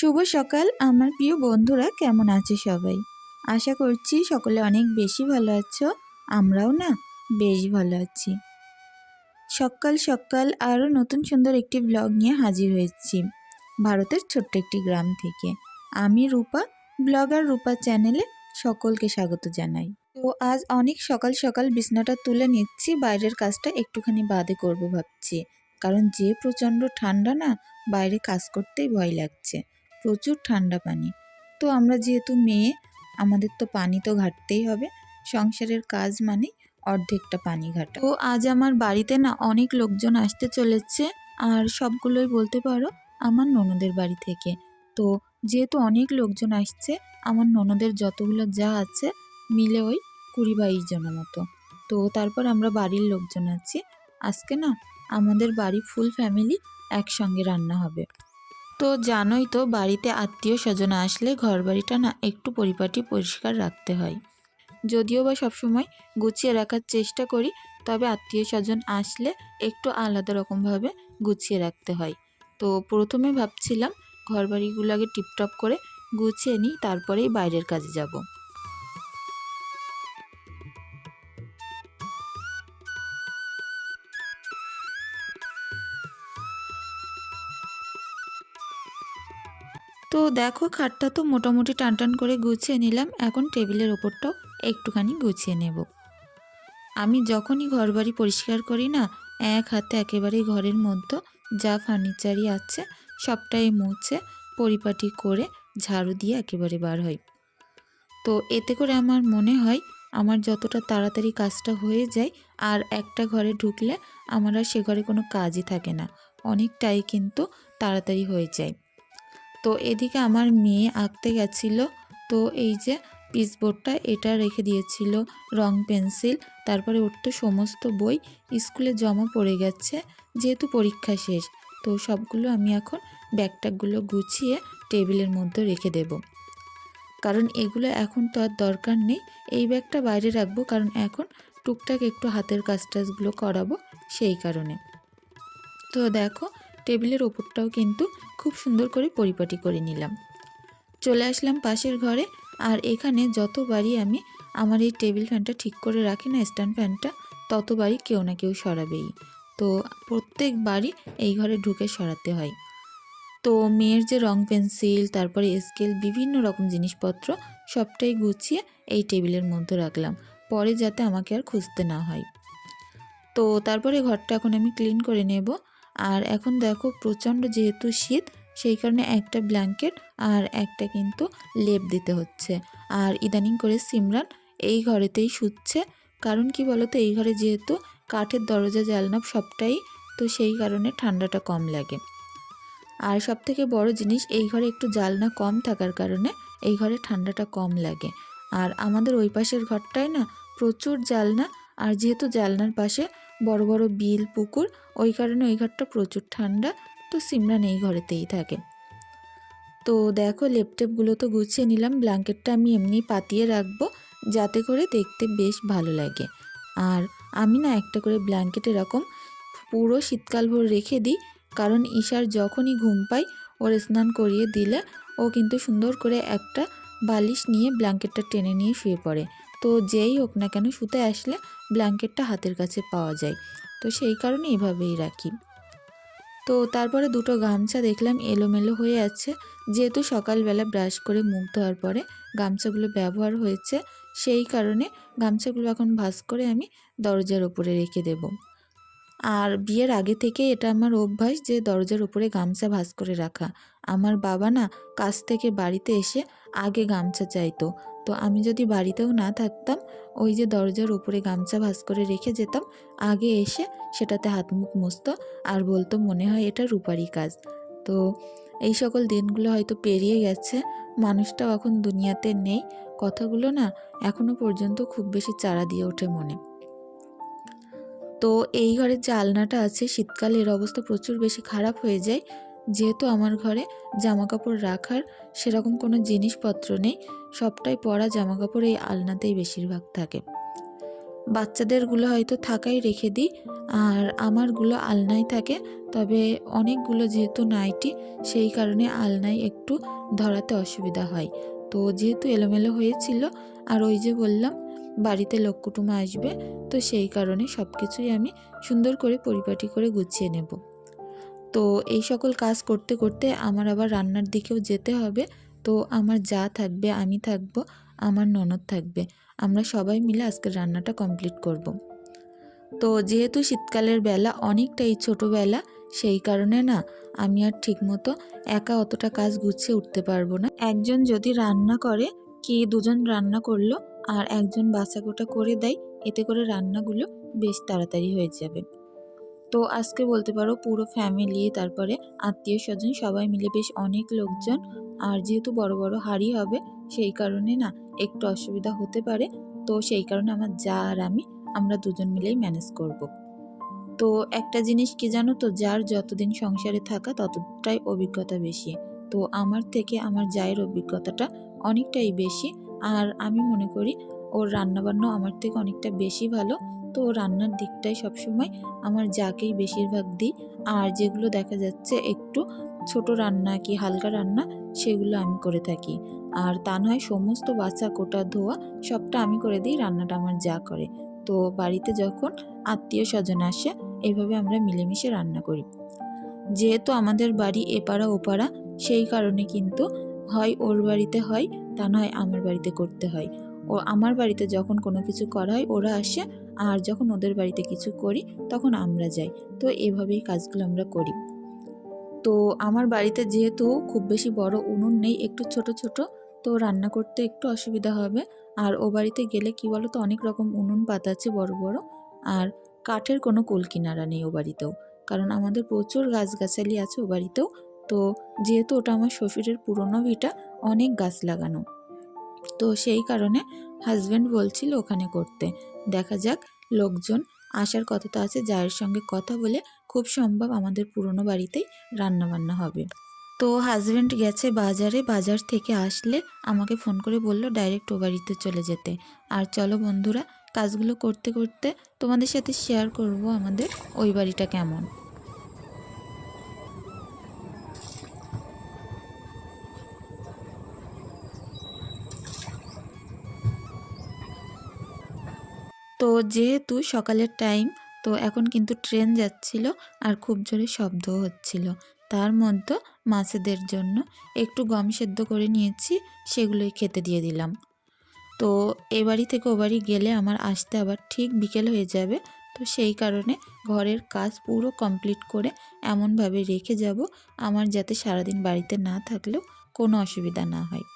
শুভ সকাল, আমার প্রিয় বন্ধুরা, কেমন আছে সবাই? আশা করছি সকলে অনেক বেশি ভালো আছো, আমরাও না বেশ ভালো আছি। সকাল সকাল আরও নতুন সুন্দর একটি ব্লগ নিয়ে হাজির হয়েছি, ভারতের ছোট্ট একটি গ্রাম থেকে। আমি রূপা ব্লগার রূপা চ্যানেলে সকলকে স্বাগত জানাই। তো আজ অনেক সকাল সকাল বিছনাটা তুলে নিচ্ছি, বাইরের কাজটা একটুখানি বাদে করব ভাবছি। কারণ যে প্রচণ্ড ঠান্ডা না, বাইরে কাজ করতেই ভয় লাগছে। প্রচুর ঠান্ডা পানি। তো আমরা যেহেতু মেয়ে, আমাদের তো পানি তো ঘাটতেই হবে। সংসারের কাজ মানে অর্ধেকটা পানি ঘাটা। তো আজ আমার বাড়িতে না অনেক লোকজন আসতে চলেছে। আর সবগুলোই বলতে পারো আমার ননদের বাড়ি থেকে। তো যেহেতু অনেক লোকজন আসছে, আমার ননদের যতগুলো যা আছে মিলে ওই কুড়ি বাইশ জনের মতো। তো তারপর আমরা বাড়ির লোকজন আছি। আজকে না আমাদের বাড়ি ফুল ফ্যামিলি একসঙ্গে রান্না হবে। তো জানোই তো, বাড়িতে আত্মীয় স্বজন আসলে ঘর বাড়িটা না একটু পরিপাটি পরিষ্কার রাখতে হয়। যদিও বা সবসময় গুছিয়ে রাখার চেষ্টা করি, তবে আত্মীয় স্বজন আসলে একটু আলাদা রকমভাবে গুছিয়ে রাখতে হয়। তো প্রথমে ভাবছিলাম ঘর বাড়িগুলো আগে টিপটপ করে গুছিয়ে নিই, তারপরেই বাইরের কাজে যাব। দেখো খাটটা তো মোটামুটি টান টান করে গুছিয়ে নিলাম। এখন টেবিলের ওপরটাও একটুখানি গুছিয়ে নেব। আমি যখনই ঘরবাড়ি পরিষ্কার করি না, এক হাতে একেবারে ঘরের মধ্যে যা ফার্নিচারই আছে সবটাই মুছে পরিপাটি করে ঝাড়ু দিয়ে একেবারে বার হয়। তো এতে করে আমার মনে হয় আমার যতটা তাড়াতাড়ি কাজটা হয়ে যায় আর একটা ঘরে ঢুকলে আমার আর সে ঘরে কোনো কাজই থাকে না। অনেকটাই কিন্তু তাড়াতাড়ি হয়ে যায়। তো এদিকে আমার মেয়ে আঁকতে গেছিল। তো এই যে পিসবোর্ডটা এটা রেখে দিয়েছিল, রং পেন্সিল। তারপরে ওর তো সমস্ত বই স্কুলে জমা পড়ে গেছে, যেহেতু পরীক্ষা শেষ। তো সবগুলো আমি এখন ব্যাগট্যাগগুলো গুছিয়ে টেবিলের মধ্যে রেখে দেব। কারণ এগুলো এখন তো আর দরকার নেই। এই ব্যাগটা বাইরে রাখব কারণ এখন টুকটাক একটু হাতের কাজ টাজগুলো করাবো সেই কারণে। তো দেখো, টেবিলের ওপরটাও কিন্তু খুব সুন্দর করে পরিপাটি করে নিলাম। চলে আসলাম পাশের ঘরে, আর এখানে যতবারই আমি আমার এই টেবিল ফ্যানটা ঠিক করে রাখি না, স্ট্যান্ড ফ্যানটা, ততবারই কেউ না কেউ সরাবেই। তো প্রত্যেকবারই এই ঘরে ঢুকে সরাতে হয়। তো মেয়ের যে রং পেন্সিল, তারপরে স্কেল, বিভিন্ন রকম জিনিসপত্র, সবটাই গুছিয়ে এই টেবিলের মধ্যে রাখলাম। পরে যাতে আমাকে আর খুঁজতে না হয়। তো তারপরে ঘরটা এখন আমি ক্লিন করে নেব। আর এখন দেখো প্রচণ্ড যেহেতু শীত, সেই কারণে একটা ব্ল্যাঙ্কেট আর একটা কিন্তু লেপ দিতে হচ্ছে। আর ইদানিং করে সিমরান এই ঘরেতেই শুচ্ছে। কারণ কি বলতো, এই ঘরে যেহেতু কাঠের দরজা জালনা সবটাই, তো সেই কারণে ঠান্ডাটা কম লাগে। আর সব থেকে বড় জিনিস, এই ঘরে একটু জালনা কম থাকার কারণে এই ঘরে ঠান্ডাটা কম লাগে। আর আমাদের ওই পাশের ঘরটায় না প্রচুর জালনা আর যেহেতু জালনার পাশে বড় বড় বিল, পুকুর, ওই কারণে ওই ঘরটা প্রচুর ঠান্ডা, তো সিমরান এই ঘরেতেই থাকে। তো দেখো লেপটেপগুলো তো গুছিয়ে নিলাম, ব্ল্যাঙ্কেটটা আমি এমনি পাতিয়ে রাখব, যাতে করে দেখতে বেশ ভালো লাগে। আর আমি না একটা করে ব্ল্যাঙ্কেট এরকম পুরো শীতকাল ভোর রেখে দিই, কারণ ঈশার যখনই ঘুম পাই ওর স্নান করিয়ে দিলে ও কিন্তু সুন্দর করে একটা বালিশ নিয়ে ব্ল্যাঙ্কেটটা টেনে নিয়ে শুয়ে পড়ে। তো যেই হোক না কেন, শুতে আসলে ব্ল্যাঙ্কেটটা হাতের কাছে পাওয়া যায়। তো সেই কারণে এভাবেই রাখি। তো তারপরে দুটো গামছা দেখলাম এলোমেলো হয়ে আছে। যেহেতু সকালবেলা ব্রাশ করে মুখ ধোয়ার পরে গামছাগুলো ব্যবহার হয়েছে, সেই কারণে গামছাগুলো এখন ভাস করে আমি দরজার ওপরে রেখে দেব। আর বিয়ের আগে থেকে এটা আমার অভ্যাস যে দরজার উপরে গামছা ভাস করে রাখা। আমার বাবা না কাজ থেকে বাড়িতে এসে আগে গামছা চাইতো। তো আমি যদি বাড়িতেও না থাকতাম, ওই যে দরজার উপরে গামছা ভাস করে রেখে যেতাম, আগে এসে সেটাতে হাত মুখ মুছতো আর বলতো মনে হয় এটা রূপারই কাজ। তো এই সকল দিনগুলো হয়তো পেরিয়ে গেছে, মানুষটাও এখন দুনিয়াতে নেই, কথাগুলো না এখনও পর্যন্ত খুব বেশি চারা দিয়ে ওঠে মনে। তো এই ঘরের যে আলনাটা আছে, শীতকালে এর অবস্থা প্রচুর বেশি খারাপ হয়ে যায় যেহেতু আমার ঘরে জামা কাপড় রাখার সেরকম কোনো জিনিসপত্র নেই, সবটাই পরা জামা কাপড় এই আলনাতেই বেশিরভাগ থাকে। বাচ্চাদেরগুলো হয়তো থাকাই রেখে দিই, আর আমারগুলো আলনায় থাকে, তবে অনেকগুলো যেহেতু নাইটি, সেই কারণে আলনায় একটু ধরাতে অসুবিধা হয়। তো যেহেতু এলোমেলো হয়েছিল, আর ওই যে বললাম, বাড়িতে লোক কুটুম আসবে, তো সেই কারণে সব কিছুই আমি সুন্দর করে পরিপাটি করে গুছিয়ে নেব। তো এই সকল কাজ করতে করতে আমার আবার রান্নার দিকেও যেতে হবে। তো আমার যা থাকবে আমি থাকব, আমার ননদ থাকবে। আমরা সবাই মিলে আজকের রান্নাটা কমপ্লিট করব। তো যেহেতু শীতকালের বেলা অনেকটাই ছোটোবেলা, সেই কারণে না আমি আর ঠিকমতো একা অতটা কাজ গুছিয়ে উঠতে পারব না। একজন যদি রান্না করে, কি দুজন রান্না করল, আর একজন বাছাকোটা করে দেয়, এতে করে রান্নাগুলো বেশ তাড়াতাড়ি হয়ে যাবে। তো আজকে বলতে পারো পুরো ফ্যামিলি তারপরে আত্মীয় স্বজন সবাই মিলে বেশ অনেক লোকজন। আর যেহেতু বড় বড় হাড়ি হবে, সেই কারণে না একটু অসুবিধা হতে পারে। তো সেই কারণে আমার যা আর আমি, আমরা দুজন মিলেই ম্যানেজ করব। তো একটা জিনিস কি জানো তো, যার যতদিন সংসারে থাকা ততটাই অভিজ্ঞতা বেশি। তো আমার থেকে আমার জায়ের অভিজ্ঞতাটা অনেকটাই বেশি। আর আমি মনে করি ওর রান্নাবান্না আমার থেকে অনেকটা বেশি ভালো। তো রান্নার দিকটাই সবসময় আমার যাকেই বেশিরভাগ দিই আর যেগুলো দেখা যাচ্ছে একটু ছোট রান্না কি হালকা রান্না, সেগুলো আমি করে থাকি। আর তা নয় সমস্ত বাচ্চা কোটা ধোয়া সবটা আমি করে দিই, রান্নাটা আমার যা করে। তো বাড়িতে যখন আত্মীয় স্বজন আসে এইভাবে আমরা মিলেমিশে রান্না করি। যেহেতু আমাদের বাড়ি এপাড়া ওপাড়া সেই কারণে কিন্তু হয় ওর বাড়িতে হয়, তা নয় আমার বাড়িতে করতে হয়। ও আমার বাড়িতে যখন কোনো কিছু করা হয়, ওরা আসে। আর যখন ওদের বাড়িতে কিছু করি, তখন আমরা যাই। তো এভাবেই কাজগুলো আমরা করি। তো আমার বাড়িতে যেহেতু খুব বেশি বড় উনুন নেই, একটু ছোট ছোট, তো রান্না করতে একটু অসুবিধা হবে। আর ও বাড়িতে গেলে কি বলো তো অনেক রকম উনুন পাতা আছে বড় বড়। আর কাঠের কোনো কুল কিনারা নেই ও বাড়িতেও। কারণ আমাদের প্রচুর গাছগাছালি আছে ও বাড়িতেও। তো যেহেতু ওটা আমার শ্বশুরের পুরনো ভিটা, অনেক গাছ লাগানো। তো সেই কারণে হাজব্যান্ড বলছিল ওখানে করতে। দেখা যাক, লোকজন আসার কথা তো আছে, জায়ের সঙ্গে কথা বলে খুব সম্ভব আমাদের পুরনো বাড়িতেই রান্নাবান্না হবে। তো হাজব্যান্ড গেছে বাজারে, বাজার থেকে আসলে আমাকে ফোন করে বলল ডাইরেক্ট ও বাড়িতে চলে যেতে। আর চলো বন্ধুরা, কাজগুলো করতে করতে তোমাদের সাথে শেয়ার করব আমাদের ওই বাড়িটা কেমন। তো যেহেতু সকালের টাইম তো এখন কিন্তু ট্রেন যাচ্ছিল আর খুব জোরে শব্দ হচ্ছিল। তার মধ্যে মাছেদের জন্য একটু গম সেদ্ধ করে নিয়েছি, সেগুলোই খেতে দিয়ে দিলাম। তো এ বাড়ি থেকে ও বাড়ি গেলে আমার আসতে আবার ঠিক বিকেল হয়ে যাবে, তো সেই কারণে ঘরের কাজ পুরো কমপ্লিট করে এমনভাবে রেখে যাব, আমার যাতে সারাদিন বাড়িতে না থাকলেও কোনো অসুবিধা না হয়।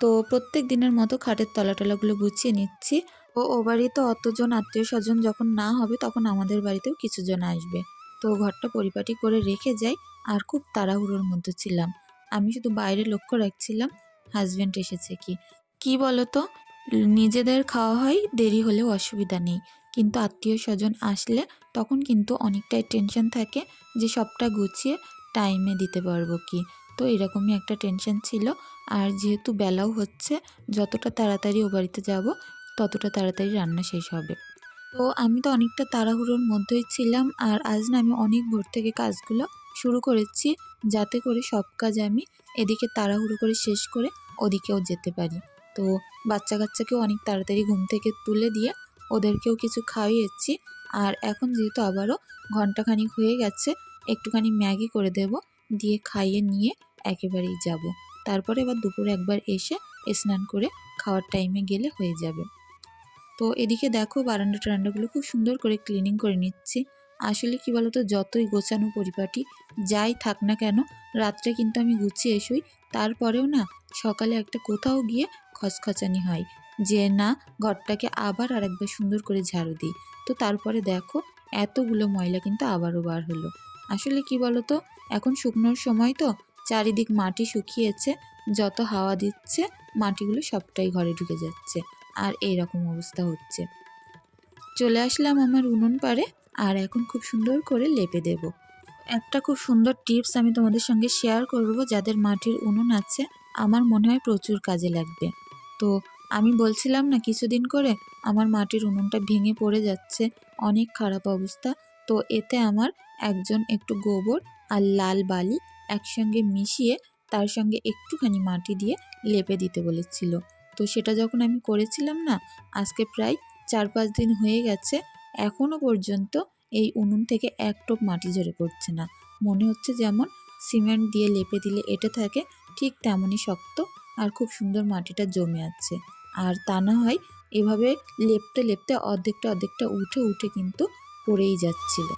তো প্রত্যেক দিনের মতো খাটের তলাটলাগুলো গুছিয়ে নিচ্ছি ও ও বাড়িতে অতজন আত্মীয় স্বজন যখন না হবে তখন আমাদের বাড়িতেও কিছুজন আসবে। তো ঘরটা পরিপাটি করে রেখে যাই, আর খুব তাড়াহুড়োর মধ্যে ছিলাম। আমি শুধু বাইরে লক্ষ্য রাখছিলাম হাজব্যান্ড এসেছে কি? কি বলো তো নিজেদের খাওয়া হয়, দেরি হলেও অসুবিধা নেই। কিন্তু আত্মীয় স্বজন আসলে তখন কিন্তু অনেকটাই টেনশন থাকে যে সবটা গুছিয়ে টাইমে দিতে পারব কি? তো এরকমই একটা টেনশন ছিল। আর যেহেতু বেলাও হচ্ছে, যতটা তাড়াতাড়ি ও বাড়িতে যাব ততটা তাড়াতাড়ি রান্না শেষ হবে। তো আমি তো অনেকটা তাড়াহুড়োর মধ্যেই ছিলাম আর আজ না আমি অনেক ভোর থেকে কাজগুলো শুরু করেছি যাতে করে সব কাজ আমি এদিকে তাড়াহুড়ো করে শেষ করে ওদিকেও যেতে পারি। তো বাচ্চা কাচ্চাকেও অনেক তাড়াতাড়ি ঘুম থেকে তুলে দিয়ে ওদেরকেও কিছু খাইয়েছি আর এখন যেহেতু আবারও ঘন্টাখানিক হয়ে গেছে, একটুখানি ম্যাগি করে দেব, দিয়ে খাইয়ে নিয়ে একেবারেই যাব। তারপরে এবার দুপুরে একবার এসে স্নান করে খাওয়ার টাইমে গেলে হয়ে যাবে। তো এদিকে দেখো বারান্দা টারান্দাগুলো খুব সুন্দর করে ক্লিনিং করে নিচ্ছি। আসলে কি বলতো, যতই গোছানো পরিপাটি যাই থাক না কেন, রাত্রে কিন্তু আমি গুছিয়ে এসই তারপরেও না, সকালে একটা কোথাও গিয়ে খচখচানি হয় যে না, ঘরটাকে আবার আরেকবার সুন্দর করে ঝাড়ু দিই। তো তারপরে দেখো, এতগুলো ময়লা কিন্তু আবারও বার হলো। আসলে কি বলতো, এখন শুকনোর সময় তো, চারিদিক মাটি শুকিয়েছে, যত হাওয়া দিচ্ছে, মাটিগুলো সবটাই ঘরে ঢুকে যাচ্ছে। আর এই রকম অবস্থা হচ্ছে। চলে আসলাম আমার উনুন পাড়ে আর এখন খুব সুন্দর করে লেপে দেব। একটা খুব সুন্দর টিপস আমি তোমাদের সঙ্গে শেয়ার করব যাদের মাটির উনুন আছে, আমার মনে হয় প্রচুর কাজে লাগবে। তো আমি বলছিলাম না কিছুদিন করে আমার মাটির উনুনটা ভেঙে পড়ে যাচ্ছে, অনেক খারাপ অবস্থা। তো এতে আমার একজন একটু গোবর আর লাল বালি একসঙ্গে মিশিয়ে তার সঙ্গে একটুখানি মাটি দিয়ে লেপে দিতে বলেছিল। তো সেটা যখন আমি করেছিলাম না, আজকে প্রায় চার পাঁচ দিন হয়ে গেছে এখনও পর্যন্ত এই উনুন থেকে এক টোপ মাটি ঝরে পড়ছে না। মনে হচ্ছে যেমন সিমেন্ট দিয়ে লেপে দিলে এটা থাকে, ঠিক তেমনই শক্ত আর খুব সুন্দর মাটিটা জমে আছে। আর তা না হয় এভাবে লেপতে লেপতে অর্ধেকটা অর্ধেকটা উঠে উঠে কিন্তু পড়েই যাচ্ছিল।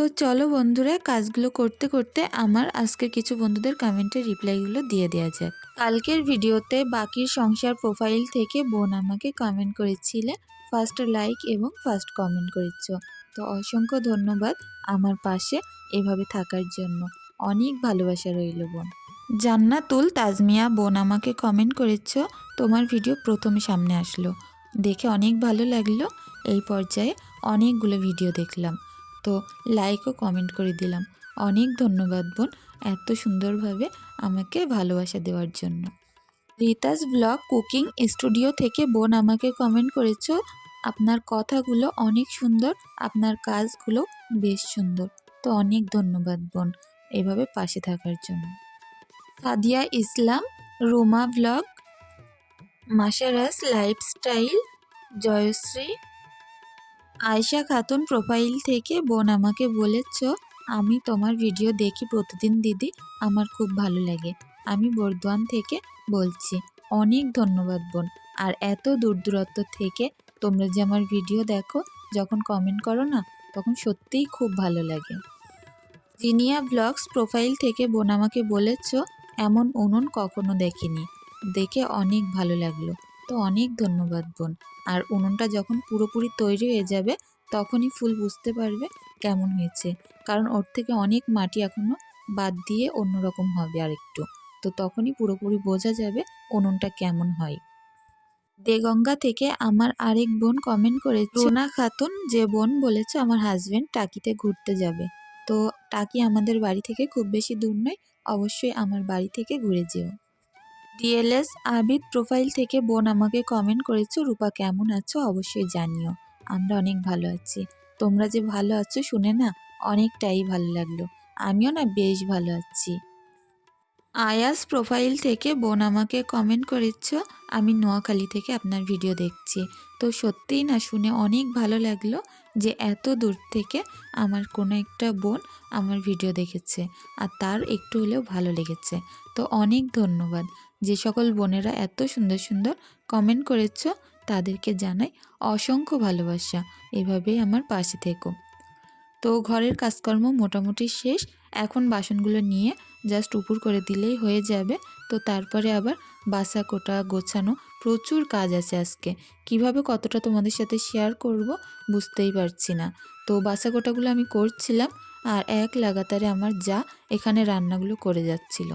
তো চলো বন্ধুরা, কাজগুলো করতে করতে আমার আজকের কিছু বন্ধুদের কমেন্টের রিপ্লাইগুলো দিয়ে দেওয়া যাক। কালকের ভিডিওতে বাকির সংসার প্রোফাইল থেকে বোন আমাকে কমেন্ট করেছিলে ফার্স্ট লাইক এবং ফার্স্ট কমেন্ট করেছ। তো অসংখ্য ধন্যবাদ আমার পাশে এভাবে থাকার জন্য। অনেক ভালোবাসা রইল বোন। জান্নাতুল তাজমিয়া বোন আমাকে কমেন্ট করেছ, তোমার ভিডিও প্রথমে সামনে আসলো। দেখে অনেক ভালো লাগল, এই পর্যায়ে অনেকগুলো ভিডিও দেখলাম। তো লাইক ও কমেন্ট করে দিলাম। অনেক ধন্যবাদ বোন এত সুন্দরভাবে আমাকে ভালোবাসা দেওয়ার জন্য। রিতাস ব্লগ কুকিং স্টুডিও থেকে বোন আমাকে কমেন্ট করেছ, আপনার কথাগুলো অনেক সুন্দর, আপনার কাজগুলো বেশ সুন্দর। তো অনেক ধন্যবাদ বোন এভাবে পাশে থাকার জন্য। সাদিয়া ইসলাম, রোমা ব্লগ মাসারাস লাইফস্টাইল জয়শ্রী আয়শা খাতুন প্রোফাইল থেকে বোন আমাকে বলেছ, আমি তোমার ভিডিও দেখি প্রতিদিন, দিদি। আমার খুব ভালো লাগে। আমি বর্ধমান থেকে বলছি, অনেক ধন্যবাদ বোন। আর এত দূর দূরত্ব থেকে তোমরা যে আমার ভিডিও দেখো, যখন কমেন্ট করো না, তখন সত্যিই খুব ভালো লাগে। জিনিয়া ব্লগস প্রোফাইল থেকে বোন আমাকে বলেছ, এমন উনুন কখনো দেখিনি। দেখে অনেক ভালো লাগল। তো অনেক ধন্যবাদ, বোন। আর উনুনটা যখন পুরোপুরি তৈরি হয়ে যাবে, তখনই ফুল বুঝতে পারবে কেমন হয়েছে। কারণ ওর থেকে অনেক মাটি এখনও বাদ দিয়ে অন্যরকম হবে আর একটু তো তখনই পুরোপুরি বোঝা যাবে উনুনটা কেমন হয়। দেগঙ্গা থেকে আমার আরেক বোন কমেন্ট করেছে, রোনা খাতুন যে বোন বলেছে আমার হাজবেন্ড টাকিতে ঘুরতে যাবে। তো টাকি আমাদের বাড়ি থেকে খুব বেশি দূর নয়, অবশ্যই আমার বাড়ি থেকে ঘুরে যেও। ডিএলএস আবিদ প্রোফাইল থেকে বোন আমাকে কমেন্ট করেছ, রূপা কেমন আছো? অবশ্যই জানিও। আমরা অনেক ভালো আছি। তোমরা যে ভালো আছো শুনে না অনেকটাই ভালো লাগল। আমিও না বেশ ভালো আছি। আয়াস প্রোফাইল থেকে বোন আমাকে কমেন্ট করেছ, আমি নোয়াখালী থেকে আপনার ভিডিও দেখছি। তো সত্যিই না শুনে অনেক ভালো লাগল যে এত দূর থেকে আমার কোনো একটা বোন আমার ভিডিও দেখেছে। আর তার একটু হলেও ভালো লেগেছে। তো অনেক ধন্যবাদ। যে সকল বোনেরা এত সুন্দর সুন্দর কমেন্ট করেছ, তাদেরকে জানাই অসংখ্য ভালোবাসা। এভাবেই আমার পাশে থেকো। তো ঘরের কাজকর্ম মোটামুটি শেষ। এখন বাসনগুলো নিয়ে জাস্ট উপর করে দিলেই হয়ে যাবে। তো তারপরে আবার বাসা কোটা গোছানো প্রচুর কাজ আছে আজকে। কীভাবে কতটা তোমাদের সাথে শেয়ার করব বুঝতেই পারছি না। তো বাসা কোটাগুলো আমি করছিলাম আর এক লাগাতারে আমার যা এখানে রান্নাগুলো করে যাচ্ছিল।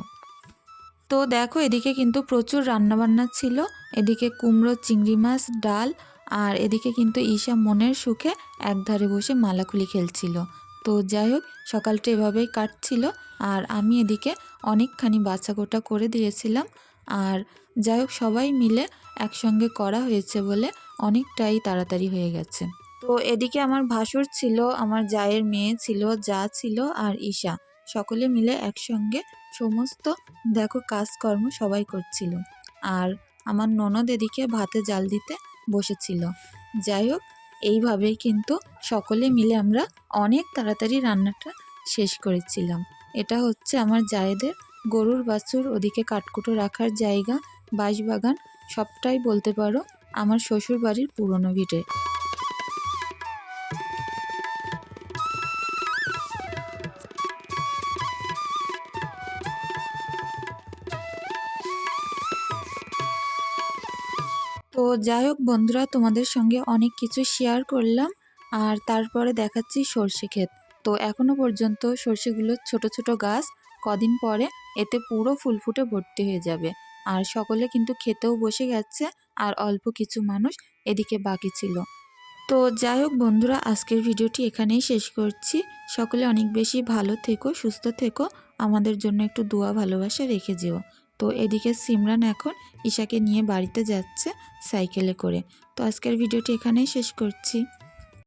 তো দেখো, এদিকে কিন্তু প্রচুর রান্নাবান্না ছিল। এদিকে কুমড়ো, চিংড়ি মাছ, ডাল, আর এদিকে কিন্তু ঈশা মনের সুখে একধারে বসে মালাকুলি খেলছিল। তো যাই হোক, সকালটা এভাবেই কাটছিল, আর আমি এদিকে অনেকখানি বাচ্চা গোটা করে দিয়েছিলাম। আর যাই হোক, সবাই মিলে একসঙ্গে করা হয়েছে বলে অনেকটাই তাড়াতাড়ি হয়ে গেছে। তো এদিকে আমার ভাসুর ছিল, আমার জায়ের মেয়ে ছিল, যা ছিল, আর ঈশা। সকলে মিলে একসঙ্গে সমস্ত দেখো কাজকর্ম সবাই করছিল। আর আমার ননদ এদিকে ভাতে জাল দিতে বসেছিল। যাই হোক, এইভাবেই কিন্তু সকলে মিলে আমরা অনেক তাড়াতাড়ি রান্নাটা শেষ করেছিলাম। এটা হচ্ছে আমার জায়েদের গরুর বাছুর ওদিকে কাঠকুটো রাখার জায়গা, বাঁশবাগান, সবটাই বলতে পারো আমার শ্বশুর বাড়ির পুরনো ভিটে। যাই হোক বন্ধুরা, তোমাদের সঙ্গে অনেক কিছু শেয়ার করলাম আর তারপরে দেখাচ্ছি সর্ষে ক্ষেত। তো এখনও পর্যন্ত সর্ষেগুলো ছোট ছোট গাছ, কদিন পরে এতে পুরো ফুল ফুটে ভর্তি হয়ে যাবে। আর সকলে কিন্তু খেতেও বসে গেছে আর অল্প কিছু মানুষ এদিকে বাকি ছিল। তো যাই হোক বন্ধুরা, আজকের ভিডিওটি এখানেই শেষ করছি। সকলে অনেক বেশি ভালো থেকো, সুস্থ থেকো। আমাদের জন্য একটু দোয়া, ভালোবাসা রেখে যেও। তো এদিকে সিমরান এখন ঈশাকে নিয়ে বাড়িতে যাচ্ছে সাইকেলে করে। তো আজকের ভিডিওটি এখানেই শেষ করছি।